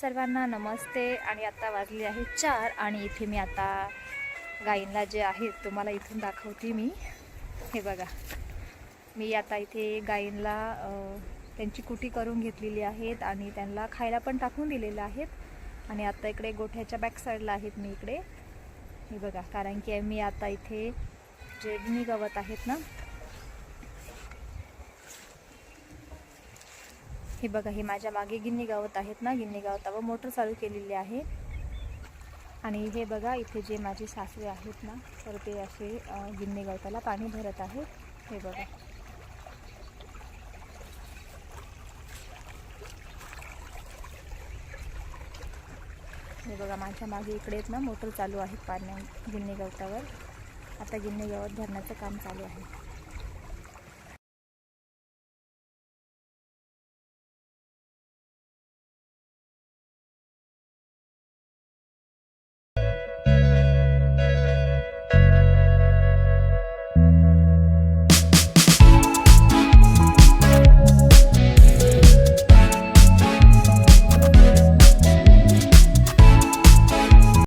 सर्वांना नमस्ते. आणि आता वाजली आहे चार आणि इथे मी आता गायींना जे आहेत तुम्हाला इथून दाखवते मी. हे बघा. मी आता इथे गायींना त्यांची कुटी करून घेतलेली आहेत आणि त्यांना खायला पण टाकून दिलेलं आहेत. आणि आता इकडे गोठ्याच्या बॅक साईडला आहेत मी इकडे. हे बघा कारण की मी आता इथे जे गिनी गवत आहेत ना हे बघा हे माझ्या मागे गिन्नी गावत आहेत ना गिन्नी गावतावर मोटर चालू केलेली आहे. आणि हे बघा इथे जे माझे सासरे आहेत ना तर ते असे गिन्नी गवताला पाणी भरत आहेत. हे बघा. हे बघा माझ्या मागे इकडे आहेत ना मोटर चालू आहेत पाण्या गिन्नी गवतावर. आता गिन्नी गवत भरण्याचं काम चालू आहे.